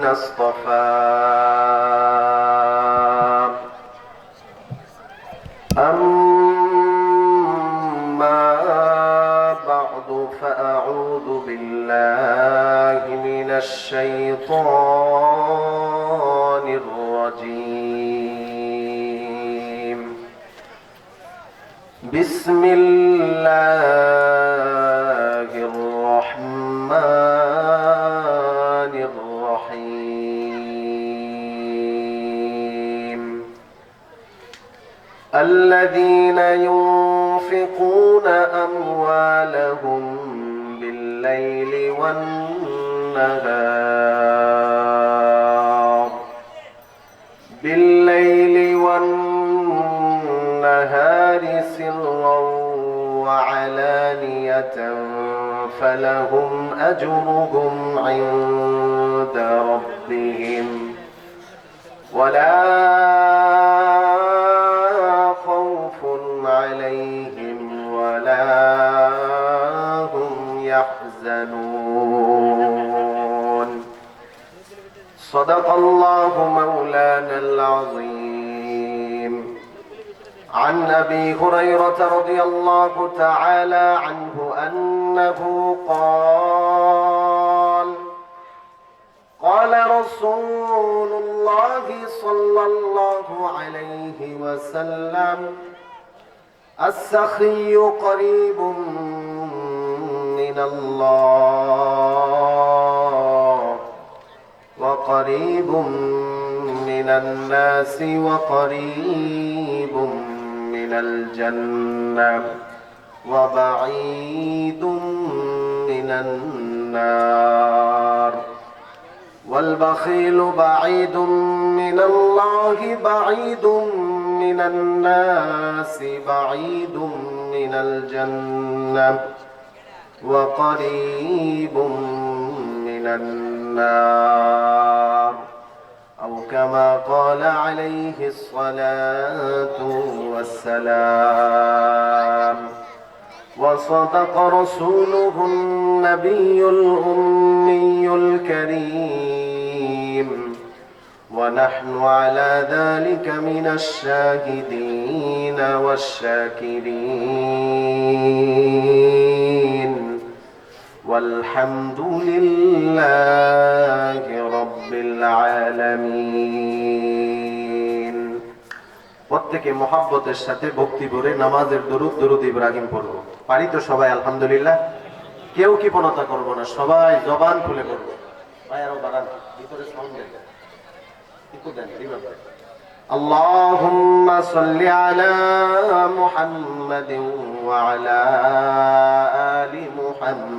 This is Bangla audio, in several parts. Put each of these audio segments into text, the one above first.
الذين اصطفى. أما بعد فأعوذ بالله من الشيطان الرجيم. بسم الله والنهار بالليل والنهار سرا وعلانية فلهم أجرهم عند ربهم ولا خوف عليهم ولا هم يحزنون صدق الله مولانا العظيم. عن أبي هريرة رضي الله تعالى عنه أنه قال قال رسول الله صلى الله عليه وسلم السخي قريب من الله. وقريب من الناس وقريب من الجنة وبعيد من النار والبخيل بعيد من الله بعيد من الناس بعيد من الجنة وقريب من النار. كما قال عليه الصلاة والسلام. وصدق رسوله النبي الأمي الكريم. ونحن على ذلك من الشاهدين والشاكرين. والحمد لله رب العالمين প্রত্যেকে মহাব্বতের সাথে ভক্তি ভরে নামাজের দরুদ দরুদ ইব্রাহিম পড়বো পারি তো সবাই আলহামদুলিল্লাহ কেউ কৃপণতা করবো না সবাই জবান খুলে করবো ভাই আরো বাড়ান ভিতরে সাউন্ড দেন একটু দেন এইভাবে اللهم صل على محمد وعلى آل محمد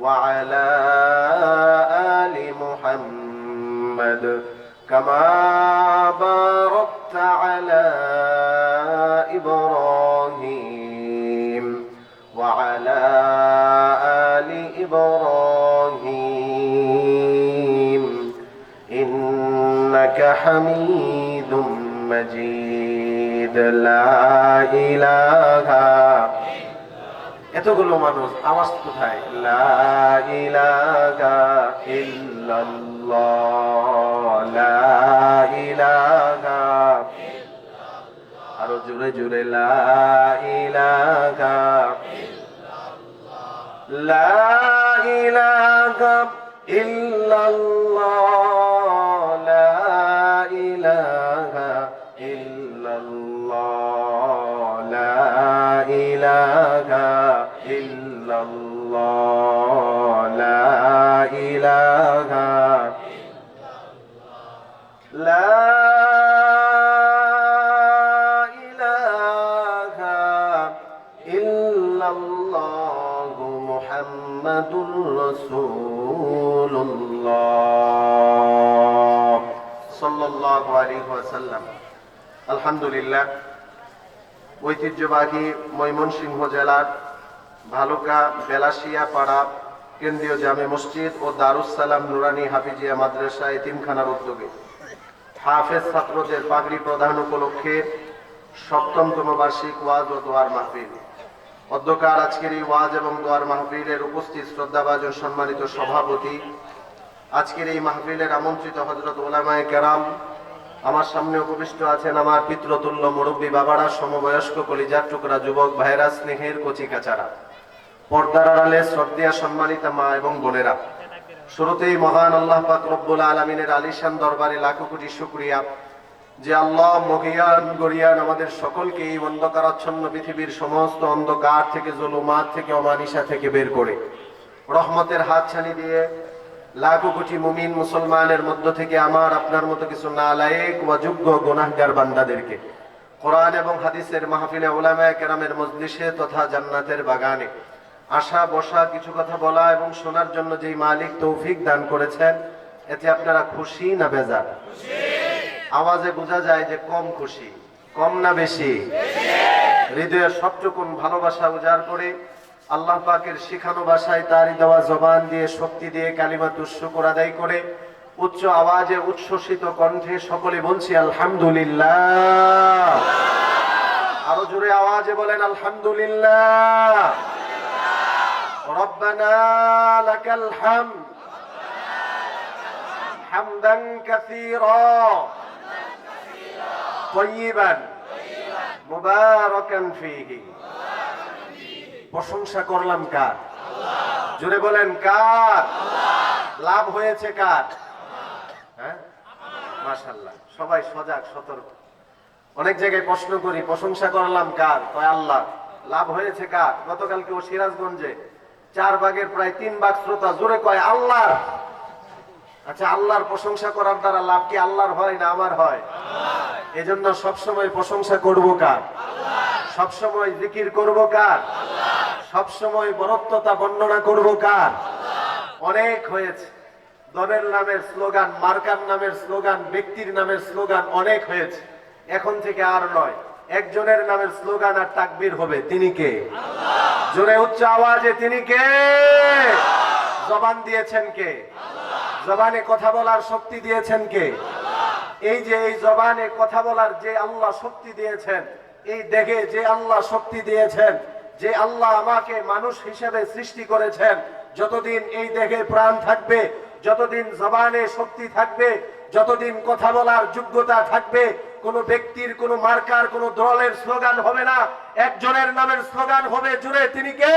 وعلى آل محمد كما باركت على إبراهيم وعلى آل إبراهيم. إنك حميد مجيد. لا إله এতগুলো মানুষ আওয়াজ কোথায়? আরও জোরে জোরে লা ইলাহা লা ইলাহা ইল্লাল্লাহ। আলহামদুলিল্লাহ, ঐতিহ্যবাহী ময়মনসিংহ জেলার ভালুকা বেলাশিয়া পাড়া কেন্দ্রীয় জামে মসজিদ ও দারুস সালাম নুরানি হাফিজিয়া মাদ্রাসা এতিমখানার উদ্যোগে হাফেজ ছাত্রদের পাগড়ি প্রদান উপলক্ষে সপ্তমতম বার্ষিক ওয়াজ ও দোয়ার মাহফিল। অধ্যকার আজকের এই ওয়াজ এবং দোয়ার মাহফিলের উপস্থিত শ্রদ্ধাভাজন সম্মানিত সভাপতি। আজকের এই মাহফিলের আমন্ত্রিত হজরত ওলামায় কেরাম, আমার সামনে উপবিষ্ট আছেন আমার পিতৃতুল্য মুরব্বী বাবারা, সমবয়স্ক কলিজার টুকরা যুবক ভাইরা স্নেহের কচি কাচারা পর্দার আড়ালে শ্রদ্ধা সম্মানিতা মা এবং বোনেরা। শুরুতেই মহান আল্লাহ পাক রব্বুল আলমিনের আলিশান দরবারে লাখো কোটি শুক্রিয়া। যে আল্লাহ মহিয়ান গরিয়ান আমাদের সকলকে এই অন্ধকারাচ্ছন্ন পৃথিবীর সমস্ত অন্ধকার থেকে, জলুমাত থেকে, অমানিসা থেকে বের করে। রহমতের হাত ছানি দিয়ে লাখো কোটি মুমিন মুসলমানের মধ্য থেকে আমার, আপনার মতো কিছু নালায়েক ওয়া যোগ্য গুনাহগার বান্দাদেরকে। কোরআন এবং হাদিসের মাহফিলে ওলামায়ে কেরামের মজলিসে তথা জান্নাতের বাগানে আসা, বসা, কিছু কথা বলা এবং শোনার জন্য যেই মালিক তৌফিক দান করেছেন, এতে আপনারা খুশি না বেজার? আওয়াজে বোঝা যায় যে কম খুশি, কম না বেশি। হৃদয়ের সবটুকুন ভালোবাসা উজাড় করে আল্লাহ পাকের শিখানো ভাষায় তারই দেওয়া জবান দিয়ে, শক্তি দিয়ে কালিমা শুকর আদায় করে উচ্চ আওয়াজে উচ্ছ্বসিত কণ্ঠে সকলে বলছি, আলহামদুলিল্লাহ। আরও জোরে আওয়াজে বলেন, আলহামদুলিল্লাহ। কাসীরা। طيبا মুবারাকান ফীহি প্রশংসা করলাম কার জোরে বলেন কার লাভ হয়েছে কার হ্যাঁ মাশাআল্লাহ সবাই সজাগ সতর্ক অনেক জায়গায় প্রশ্ন করি প্রশংসা করলাম কার কয় আল্লাহ লাভ হয়েছে কার গতকালকে ও সিরাজগঞ্জে চার ভাগের প্রায় তিন ভাগ শ্রোতা জোরে কয় আল্লাহ আচ্ছা আল্লাহর প্রশংসা করার দ্বারা লাভ কি আল্লাহর হয় না আমার হয় এজন্য সবসময় প্রশংসা করব কার? সবসময় জিকির করব কার? সবসময় বরত্বতা বর্ণনা করব কার? অনেক হয়েছে। দলের নামের স্লোগান, মার্কার নামের স্লোগান, ব্যক্তির নামের স্লোগান অনেক হয়েছে। এখন থেকে আর নয়। একজনের নামের স্লোগান আর তাকবীর হবে। তিনি কে? জোরে উচ্চ আওয়াজে তিনি কে? জবান দিয়েছেন কে? জবানে কথা বলার শক্তি দিয়েছেন কে? এই যে এই জবানে কথা বলার যে আল্লাহ শক্তি দিয়েছেন, এই দেখে যে আল্লাহ শক্তি দিয়েছেন, যে আল্লাহ আমাকে মানুষ হিসেবে সৃষ্টি করেছেন, যতদিন এই দেহে প্রাণ থাকবে, যতদিন জবানে শক্তি থাকবে, যতদিন কথা বলার যোগ্যতা থাকবে, কোন ব্যক্তির, কোন মার্কার, কোন দলের স্লোগান হবে না, একজনের নামের স্লোগান হবে জুড়ে তিনি কে?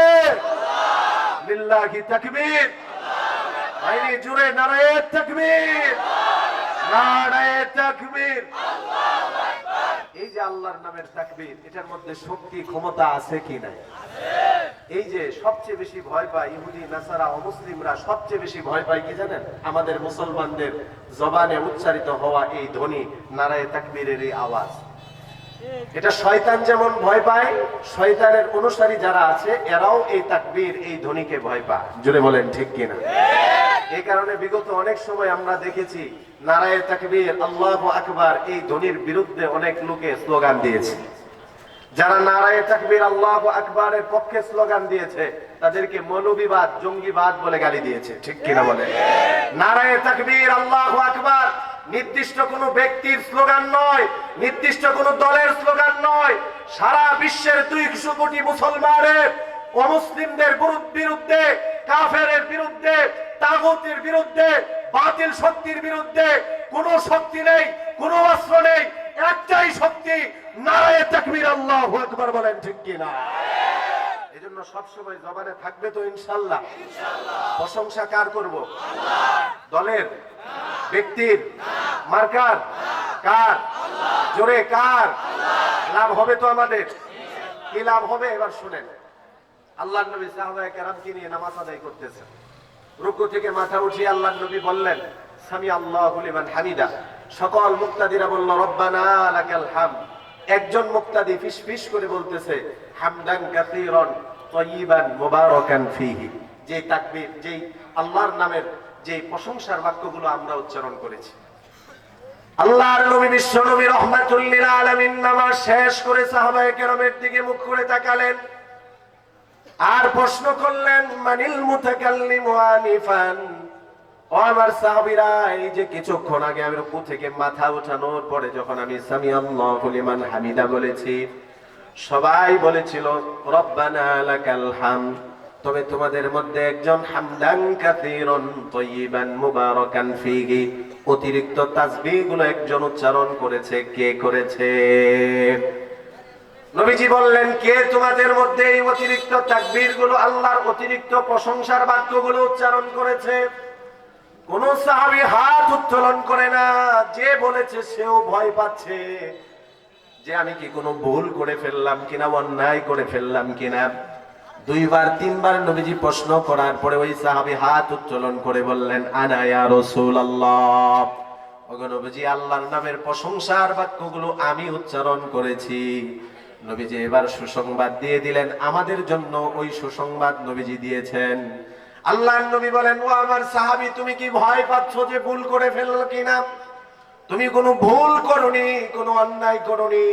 লিল্লাহি তাকবীর। ভাইনি জুড়ে নারায়ে তাকবীর নারায়ে তাকবীর। এই যে আল্লাহর নামের তাকবীর, এটার মধ্যে শক্তি, ক্ষমতা আছে কি নাই? এই যে সবচেয়ে বেশি ভয় পায় ইহুদি, নাসারা, অমুসলিমরা, সবচেয়ে বেশি ভয় পায় কি জানেন? আমাদের মুসলমানদের জবানে উচ্চারিত হওয়া এই ধ্বনি, নারায়ে তাকবীরের এই আওয়াজ। এটা শয়তান যেমন ভয় পায়, শয়তানের অনুসারী যারা আছে, এরাও এই তাকবীর, এই ধ্বনিকে ভয় পায়। জুড়ে বলেন, ঠিক কিনা? এই কারণে বিগত অনেক সময় আমরা দেখেছি, নারায়ে তাকবীর, আল্লাহু আকবার এই ধ্বনির বিরুদ্ধে অনেক লোকে স্লোগান দিয়েছে। যারা নারায়ে তাকবীর, আল্লাহু আকবারের পক্ষে স্লোগান দিয়েছে, তাদেরকে মৌলবিবাদ জঙ্গিবাদ বলে গালি দিয়েছে। ঠিক কিনা বলে? নারায়ে তাকবীর, আল্লাহু আকবার নির্দিষ্ট কোন ব্যক্তির স্লোগান নয়, নির্দিষ্ট কোন দলের স্লোগান নয়। সারা বিশ্বের দুইশো কোটি মুসলমানের অমুসলিমদের বিরুদ্ধে কাফেরের বিরুদ্ধে তাগুতের বিরুদ্ধে বাতিল শক্তির বিরুদ্ধে কোনো শক্তি নেই কোনো অস্ত্র নেই একটাই শক্তি নারায়ে তাকবীর আল্লাহু আকবার বলেন ঠিক কি না এজন্য সবসময় জবানে থাকবে তো ইনশাল্লাহ প্রশংসা কার করব? দলের? ব্যক্তির? মার্কার? কার? জোরে কার? লাভ হবে তো আমাদের। কি লাভ হবে? এবার শুনেন। আল্লাহ নবী সাহাবায়ে কেরামকে নিয়ে নামাজ আদায় করতেছেন। রুকু থেকে মাথা উঠিয়ে আল্লাহ নবী বললেন সামি আল্লাহু হামিদা। সকল মুক্তাদিরা বলল, রব্বানা লাকাল হাম। একজন মুক্তাদি ফিস ফিস করে বলতেছে, হামদান কাসীরান মুবারাকান ফীহি। যে তাকবীর, যেই আল্লাহর নামের যে প্রশংসার বাক্যগুলো আমরা উচ্চারণ করেছি। আল্লাহর নবী বিশ্ব নবী রহমাতুল্লিল আলামিন নামাজ শেষ করে সাহাবায়ে কেরামের দিকে মুখ করে তাকালেন। আর প্রশ্ন করলেন, মানিল মুতাকাল্লিমু আনিফান ও আমার সাহাবীরা, এই যে কিছুক্ষণ আগে আমি রুকু থেকে মাথা উঠানোর পরে যখন আমি সামি আল্লাহু লিমান হামিদা বলেছি, সবাই বলেছিল, রব্বানা লাকাল তবে তোমাদের মধ্যে একজন হামদান কাসীরন তয়্যিবান মুবারাকান ফিহি। অতিরিক্ত তাসবিহগুলো একজন উচ্চারণ করেছে, কে করেছে? নবীজি বললেন, কে তোমাদের মধ্যে এই অতিরিক্ত তাকবীরগুলো আল্লাহর অতিরিক্ত প্রশংসার বাক্যগুলো উচ্চারণ করেছে? কোন সাহাবী হাত উত্তোলন করে না, যে বলেছে সেও ভয় পাচ্ছে যে আমি কি কোনো ভুল করে ফেললাম কিনা, অন্যায় করে ফেললাম কিনা। দুইবার, তিনবার নবীজি প্রশ্ন করার পরে ওই সাহাবী হাত উত্তোলন করে বললেন আনায়া রসুল আল্লাহ নবীজি, আল্লাহর নামের প্রশংসার বাক্যগুলো আমি উচ্চারণ করেছি। নবীজি এবার সুসংবাদ দিয়ে দিলেন, আমাদের জন্য ওই সুসংবাদ নবীজি দিয়েছেন। আল্লাহর নবী বলেন, ও আমার সাহাবী, তুমি কি ভয় পাচ্ছ যে ভুল করে ফেলল কিনা? তুমি কোনো ভুল করনি, কোনো অন্যায় করনি?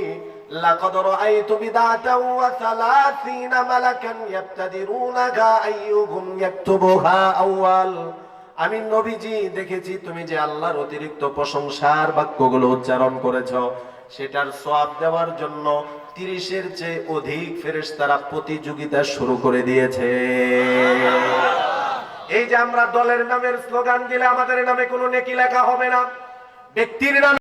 আমি নবীজি দেখেছি, তুমি যে আল্লাহর অতিরিক্ত প্রশংসার বাক্যগুলো উচ্চারণ করেছ, সেটার সওয়াব দেওয়ার জন্য তিরিশের চেয়ে অধিক ফেরেশতারা প্রতিযোগিতা শুরু করে দিয়েছে। এই যে আমরা দলের নামের স্লোগান দিলে আমাদের নামে কোনো নেকি লেখা হবে না। ব্যক্তির নামে